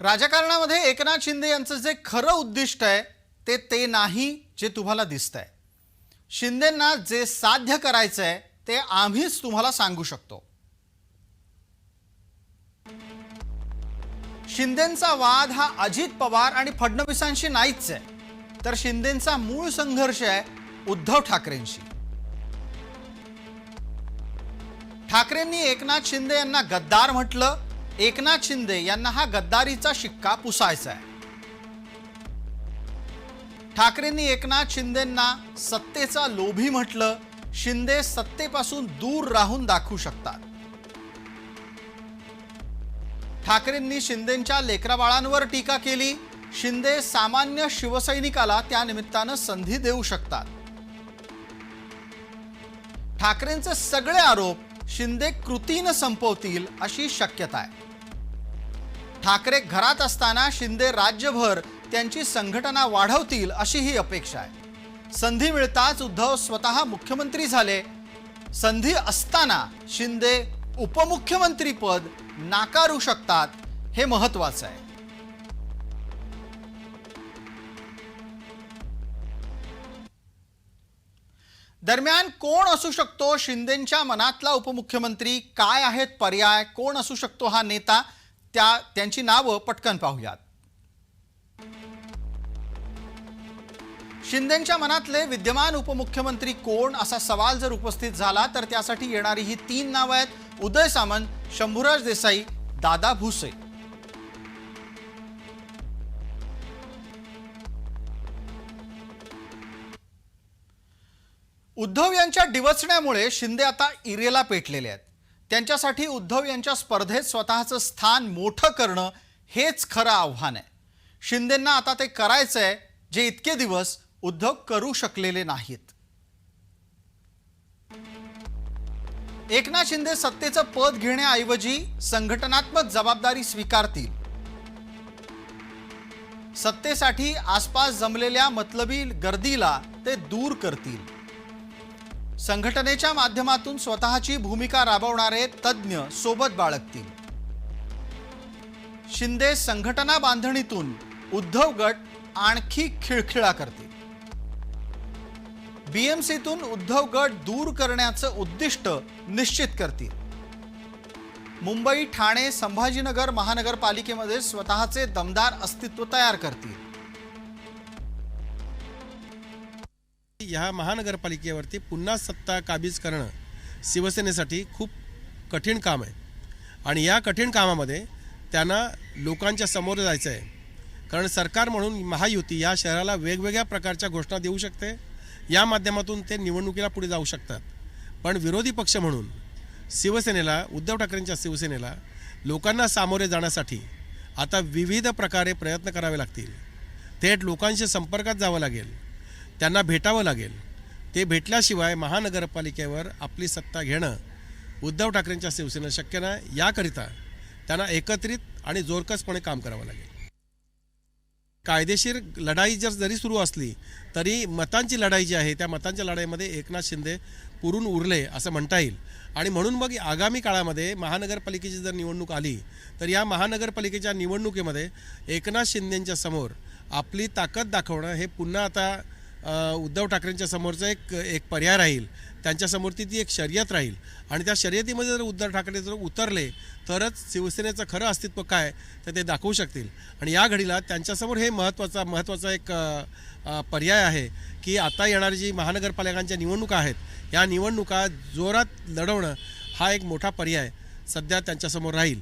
राजकारणामध्ये एकनाथ शिंदे यांचं जे खरं उद्दिष्ट आहे ते ते नाही जे तुम्हाला दिसतंय. शिंदेंना जे साध्य करायचं आहे ते आम्हीच तुम्हाला सांगू शकतो. शिंदेंचा वाद हा अजित पवार आणि फडणवीसांशी नाहीच आहे तर शिंदेंचा मूळ संघर्ष आहे उद्धव ठाकरेंशी. ठाकरेंनी एकनाथ शिंदे यांना गद्दार म्हटलं एकनाथ शिंदे यांना हा गद्दारीचा शिक्का पुसायचा आहे. ठाकरेंनी एकनाथ शिंदेंना सत्तेचा लोभी म्हटलं शिंदे सत्तेपासून दूर राहून दाखवू शकतात. ठाकरेंनी शिंदेंच्या लेकराबाळांवर टीका केली शिंदे सामान्य शिवसैनिकाला त्या निमित्तानं संधी देऊ शकतात. ठाकरेंचे सगळे आरोप शिंदे कृतीनं संपवतील अशी शक्यता आहे. ठाकरे घरात असताना शिंदे राज्यभर त्यांची संघटना वाढवतील अशी ही अपेक्षा आहे. संधी मिळताच उद्धव स्वतः मुख्यमंत्री झाले. संधी असताना शिंदे उपमुख्यमंत्री पद नाकारू शकतात हे महत्वाचं आहे. दरम्यान कोण असू शकतो शिंदेंच्या मनातला उपमुख्यमंत्री? काय आहेत पर्याय? कोण असू शकतो हा नेता? त्या त्यांची नावं पटकन पाहूयात. शिंदेच्या मनातले विद्यमान उपमुख्यमंत्री कोण असा सवाल जर उपस्थित झाला तर त्यासाठी येणारी ही तीन नावं आहेत उदय सामंत शंभूराज देसाई दादा भुसे. उद्धव यांच्या डिवचण्यामुळे शिंदे आता इरेला पेटलेले आहेत. त्यांच्यासाठी उद्धव यांच्या स्पर्धेत स्वतःचं स्थान मोठं करणं हेच खरं आव्हान आहे. शिंदेंना आता ते करायचं आहे जे इतके दिवस उद्धव करू शकलेले नाहीत. एकनाथ शिंदे सत्तेचं पद घेण्याऐवजी संघटनात्मक जबाबदारी स्वीकारतील. सत्तेसाठी आसपास जमलेल्या मतलबी गर्दीला ते दूर करतील. संघटनेच्या माध्यमातून स्वतःची भूमिका राबवणारे तज्ज्ञ सोबत बाळगतील. शिंदे संघटना बांधणीतून उद्धव गट आणखी खिळखिळा करतील. बीएमसीतून उद्धव गट दूर करण्याचं उद्दिष्ट निश्चित करतील. मुंबई ठाणे संभाजीनगर महानगरपालिकेमध्ये स्वतःचे दमदार अस्तित्व तयार करतील. ह्या महानगरपालिकेवरती पुन्हा सत्ता काबीज करणं शिवसेनेसाठी खूप कठीण काम आहे. आणि या कठीण कामामध्ये त्यांना लोकांच्या समोर जायचं आहे कारण सरकार म्हणून महायुती या शहराला वेगवेगळ्या प्रकारच्या घोषणा देऊ शकते. या माध्यमातून ते निवडणुकीला पुढे जाऊ शकतात. पण विरोधी पक्ष म्हणून शिवसेनेला उद्धव ठाकरेंच्या शिवसेनेला लोकांना सामोरे जाण्यासाठी आता विविध प्रकारे प्रयत्न करावे लागतील. थेट लोकांशी संपर्कात जावं लागेल. त्यांना भेटावं लागेल. ते भेटल्याशिवाय महानगरपालिकेवर आपली सत्ता घेणं उद्धव ठाकरेंच्या शिवसेनेला शक्य नाही. याकरिता त्यांना एकत्रित आणि जोरकसपणे काम करावं लागेल. कायदेशीर लढाई जर जरी सुरू असली तरी मतांची लढाई जी आहे त्या मतांच्या लढाईमध्ये एकनाथ शिंदे पुरून उरले असं म्हणता येईल. आणि म्हणून मग आगामी काळामध्ये महानगरपालिकेची जर निवडणूक आली तर या महानगरपालिकेच्या निवडणुकीमध्ये एकनाथ शिंदेंच्या समोर आपली ताकद दाखवणं हे पुन्हा आता उद्धव ठाकरेंच्या समोरचा एक एक पर्याय राहील. त्यांच्यासमोर ती ती एक शर्यत राहील. आणि त्या शर्यतीमध्ये जर उद्धव ठाकरे जर उतरले तरच शिवसेनेचं खरं अस्तित्व काय तर ते दाखवू शकतील. आणि या घडीला त्यांच्यासमोर हे महत्त्वाचा महत्त्वाचा एक पर्याय आहे की आता येणारी जी महानगरपालिकांच्या निवडणुका आहेत या निवडणुका जोरात लढवणं हा एक मोठा पर्याय सध्या त्यांच्यासमोर राहील.